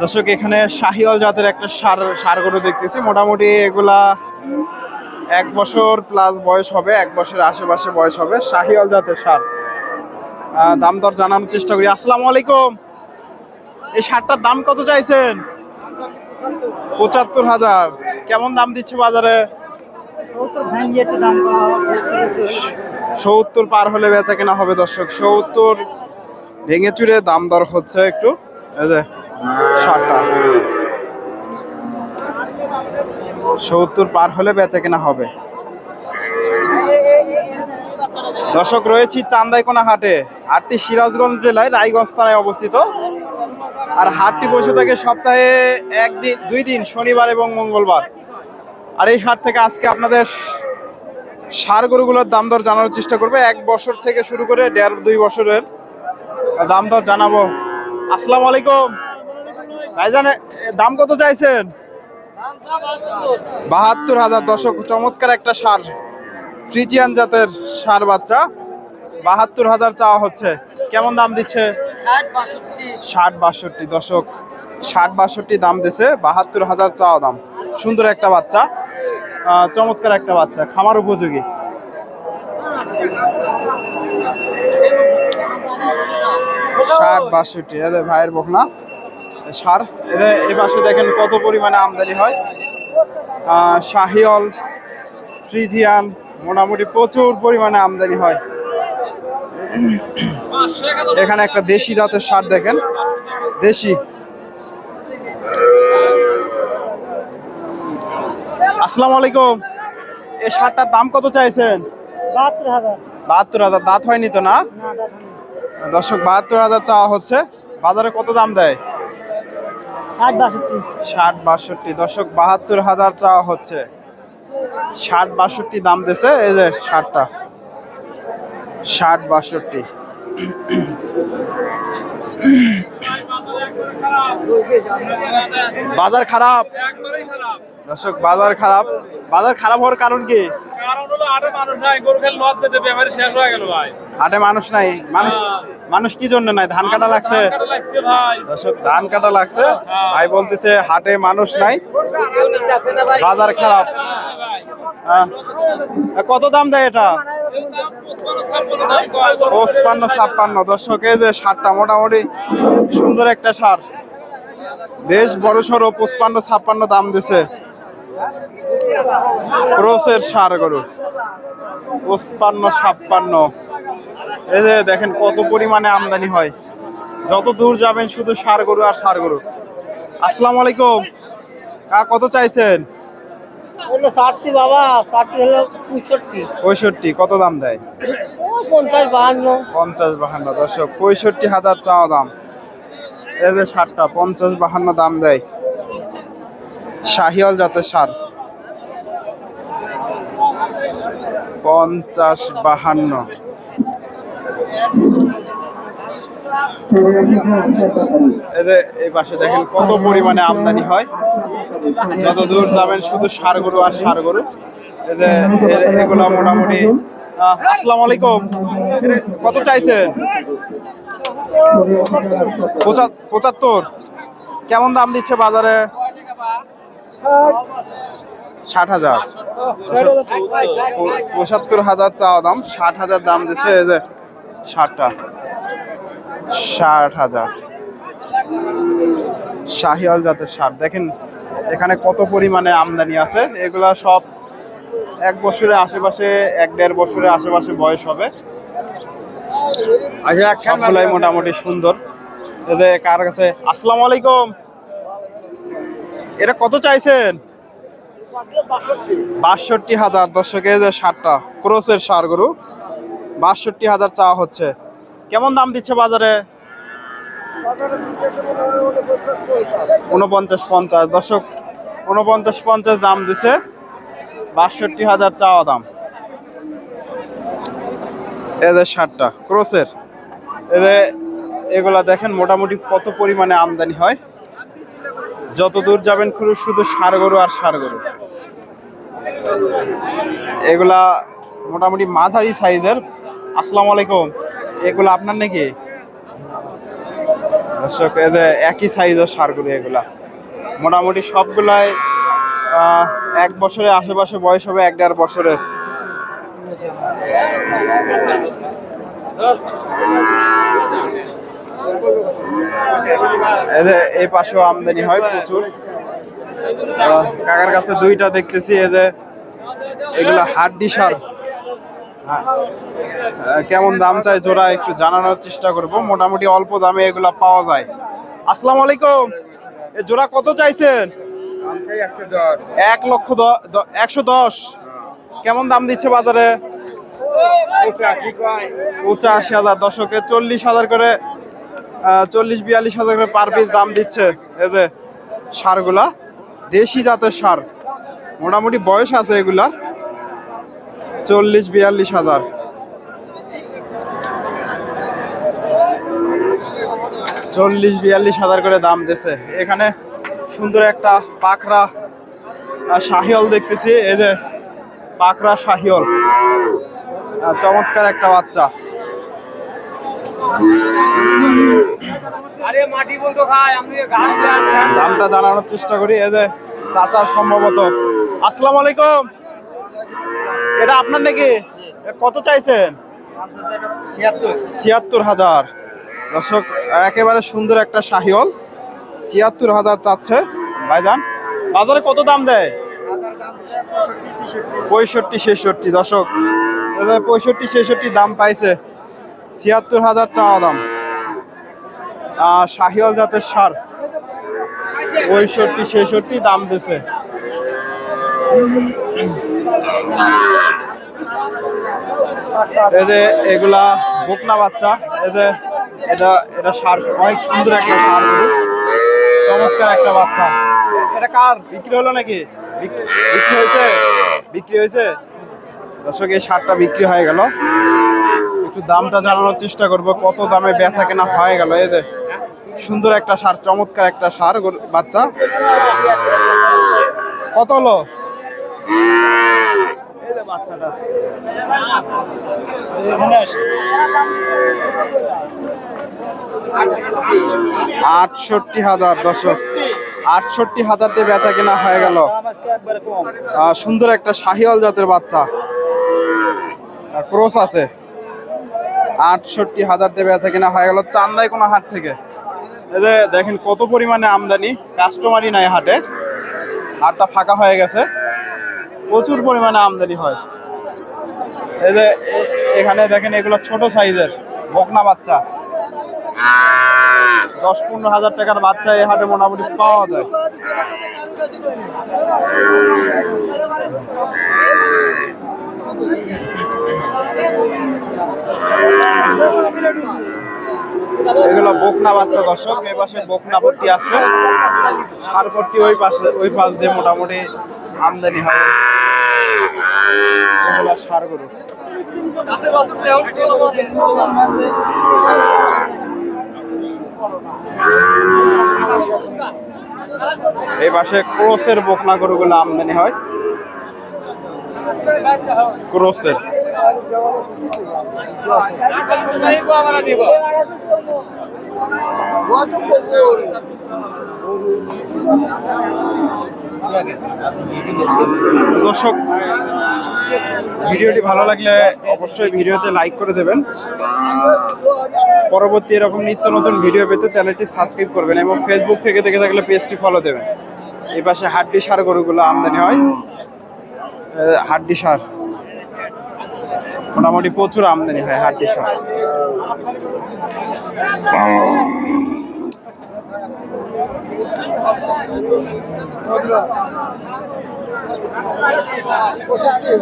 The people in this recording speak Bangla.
দর্শক এখানে শাহিওয়াল জাতের একটা সার সার গরু দেখতেছি। মোটামুটি এগুলা এক বছর প্লাস বয়স হবে এক বছরের আশেপাশে বয়স হবে শাহিওয়াল জাতের সার। দাম দর জানানোর চেষ্টা করি। আসসালামু আলাইকুম। এই সারটার দাম কত চাইছেন? পঁচাত্তর হাজার। কেমন দাম দিচ্ছে বাজারে? সত্তর পার হলে বেচা কেনা হবে দর্শক। সত্তর ভেঙে চুরে দাম দর হচ্ছে একটু। সত্তর পার হলে বেচা কেনা হবে। দর্শক, রয়েছি চান্দাইকোনা হাটে হাটটি সিরাজগঞ্জ জেলায় রায়গঞ্জ থানায় অবস্থিত। আর হাটটি বসে থাকে সপ্তাহে একদিন, দুই দিন, শনিবার এবং মঙ্গলবার। আর এই হাট থেকে আজকে আপনাদের সার গরুগুলোর দাম দর জানানোর চেষ্টা করবে। এক বছর থেকে শুরু করে দেড় দুই বছরের দাম দর জানাব। আসসালামু আলাইকুম। ভাইজান দাম কত চাইছেন? বাহাত্তর হাজার। দশক চমৎকার একটা সার। ফ্রিজিয়ান জাতের সার বাচ্চা। বাহাত্তর হাজার চাওয়া হচ্ছে। কেমন দাম দিচ্ছে? ষাট বাষট্টি। দশক ষাট বাষট্টি দাম দিছে। বাহাত্তর হাজার চাওয়া দাম। সুন্দর একটা বাচ্চা। চমৎকার একটা বাচ্চা। খামার উপযোগী। ষাট বাষট্টি। এদের ভাইয়ের বকনা সার। এদের এই পাশে দেখেন কত পরিমাণে আমদানি হয়। আহ, শাহিওল ফ্রিজিয়ান মোটামুটি প্রচুর পরিমাণে আমদানি হয়। এখানে একটা দেশি জাতের সার দেখেন। দেশি। আসসালামু আলাইকুম। এই সারটার দাম কত চাইছেন? বাহাত্তর হাজার। বাহাত্তর হাজার। দাঁত হয়নি তো না? দর্শক বাহাত্তর হাজার চাওয়া হচ্ছে। বাজারে কত দাম দেয়? ষাট বাষট্টি। ষাট বাষট্টি। দর্শক বাহাত্তর হাজার চাওয়া হচ্ছে। ষাট বাষট্টি দাম দিছে এই যে ষাটটা। ষাট বাষট্টি। বাজার খারাপ। দর্শক বাজার খারাপ। বাজার খারাপ হওয়ার কারণ কি? কারণ হলো আরে মানুষ নাই গরু খেলে লস যেতে ব্যাপারে শেষ হয়ে গেল ভাই। হাটে মানুষ নাই। মানুষ মানুষ কি জন্য নাই? ধান কাটা লাগছে। দর্শক ধান কাটা লাগছে। ভাই বলতেছে হাটে মানুষ নাই। বাজার খারাপ। আহ, কত দাম দেয় এটা? পঁচপান্ন ছাপ্পান্ন। দর্শক যে সারটা মোটামুটি সুন্দর একটা সার। বেশ বড় সড়ো পঁচপান্ন ছাপ্পান্ন দাম দিছে। ক্রসের সার গরু। পঁচপান্ন ছাপ্পান্ন। এই যে দেখেন কত পরিমাণে আমদানি হয়। যত দূর যাবেন শুধু সার গরু আর সার গরু। আসসালামু আলাইকুম। কা কত চাইছেন? হলো ষাটটি বাবা ষাটটি হলো পঁয়ষট্টি। পঁয়ষট্টি কত দাম দেয়? ও পঞ্চাশ বাহান্ন। পঞ্চাশ বাহান্ন দর্শক পঁয়ষট্টি হাজার চাওয়া দাম। যে সারটা পঞ্চাশ বাহান্ন দাম দেয়। শাহিয়াল জাতের সার। পঞ্চাশ বাহান্ন। এই পাশে দেখেন কত পরিমাণে আমদানি হয়। যত দূর যাবেন শুধু সার গরু আর সার গরু এগুলা মোটামুটি আসসালামু আলাইকুম। কত চাইছেন? পঁচাত্তর। কেমন দাম দিচ্ছে বাজারে? ষাট হাজার। পঁচাত্তর হাজার চাওয়া দাম, ষাট হাজার দাম দিচ্ছে এই যে ষাটটা। ষাট হাজার। শাহিয়াল জাতের সার দেখেন এখানে কত পরিমাণে আমদানি আছে? এগুলা সব এক বছরের আশেপাশে এক দেড় বছরের আশেপাশে বয়স হবে। সবগুলাই মোটামুটি সুন্দর। এদের কার কাছে? আসসালামু আলাইকুম। এটা কত চাইছেন? বাষট্টি। হাজার। দর্শকে যে সারটা ক্রোসের সার গরু। বাষট্টি হাজার চাওয়া হচ্ছে। কেমন দাম দিচ্ছে বাজারে? উনপঞ্চাশ পঞ্চাশ। দর্শক উনপঞ্চাশ পঞ্চাশ দাম দিছে, বাষট্টি হাজার চাওয়া দাম। এদের সারটা, ক্রোসের। এদের এগুলা দেখেন, মোটামুটি কত পরিমাণে আমদানি হয়। যত দূর যাবেন শুধু শুধু সার গরু আর সার গরু। এগুলা মোটামুটি মাঝারি সাইজের আসসালামু আলাইকুম। এগুলো আপনার নাকি? দর্শক একই সাইজের সারগুলো এগুলা। মোটামুটি সবগুলাই এক বছরের আশেপাশে বয়স হবে এক দেড় বছরের। এই পাশেও আমদানি হয় প্রচুর। কাকার কাছে দুইটা দেখতেছি, এই যে এগুলা হাড্ডি সার। কেমন দাম চাই জোড়া একটু জানানোর চেষ্টা করব। মোটামুটি অল্প দামে এগুলা পাওয়া যায়। আসসালামু আলাইকুম। এ জোড়া কত চাইছেন? এক লক্ষ একশো দশ। কেমন দাম দিচ্ছে বাজারে? পঁচাশি হাজার দশকে চল্লিশ হাজার করে চল্লিশ, বিয়াল্লিশ হাজার করে পার পিস দাম দিচ্ছে। যে সারগুলা, দেশি জাতের সার। মোটামুটি বয়স আছে এগুলার। চল্লিশ বিয়াল্লিশ হাজার। চল্লিশ বিয়াল্লিশ হাজার করে দাম দিছে এখানে সুন্দর একটা পাখরা আহ, শাহিওল দেখতেছি। এই যে পাকড়া শাহিওল। চমৎকার একটা বাচ্চা। দামটা জানানোর চেষ্টা করি। এই যে চাচার সম্ভবত। আসসালামু আলাইকুম। এটা আপনার নাকি? কত চাইছেন? ছিয়াত্তর হাজার। দর্শক, একেবারে সুন্দর একটা শাহিওল। ছিয়াত্তর হাজার চাচ্ছে। ভাইজান, বাজারে কত দাম দেয়? পঁয়ষট্টি ছেষট্টি। দর্শক পঁয়ষট্টি ছেষট্টি দাম পাইছে। ছিয়াত্তর হাজার চাওয়া দাম। শাহিওল জাতের সার, পঁয়ষট্টি ছেষট্টি দাম দিছে। এই যে এগুলা বকনা বাচ্চা। এই এটা এটা সার, অনেক সুন্দর একটা সার চমৎকার একটা বাচ্চা। এটা কার? বিক্রি হলো নাকি? বিক- বিক্রি হয়েছে? বিক্রি হয়েছে? দর্শক, এই সারটা বিক্রি হয়ে গেল। একটু দামটা জানানোর চেষ্টা করব, কত দামে বেচা কেনা হয়ে গেল। এই যে সুন্দর একটা সার, চমৎকার একটা সার বাচ্চা। কত হলো? এই যে বাচ্চাটা। আটষট্টি হাজার দর্শক। আটষট্টি হাজার দিয়ে বেচা কেনা হয়ে গেল। সুন্দর একটা শাহিওয়াল জাতের বাচ্চা। ক্রোস আছে। আটষট্টি হাজার দিয়ে বেচা কেনা হয়ে গেল চান্দাই কোনো হাট থেকে। দেখেন কত পরিমাণে আমদানি। কাস্টমারই নাই হাটে। হাটটা ফাঁকা হয়ে গেছে। প্রচুর পরিমাণে আমদানি হয়। এই যে এখানে দেখেন এগুলো ছোট সাইজের, বকনা বাচ্চা। দশ পনেরো হাজার টাকার বাচ্চা এই হাটে মোটামুটি পাওয়া যায়। এগুলো বকনা বাচ্চা দর্শক, এই পাশে বকনা ভর্তি আছে। সার ভর্তি ওই পাশে, ওই পাশ দিয়ে মোটামুটি আমদানি হয়। এই পাশে ক্রোসের বকনা গরুগুলো আমদানি হয়। ক্রোসের। দর্শক ভিডিওটি ভালো লাগলে অবশ্যই ভিডিওতে লাইক করে দেবেন। পরবর্তী এরকম নিত্য নতুন ভিডিও পেতে চ্যানেলটি সাবস্ক্রাইব করবেন এবং ফেসবুক থেকে দেখে থাকলে পেজটি ফলো দেবেন। এই পাশে হাড্ডি সার গরুগুলো আমদানি হয়। হাড্ডি সার। মোটামুটি প্রচুর আমদানি হয় হাড্ডি সার। পঁয়ষট্টি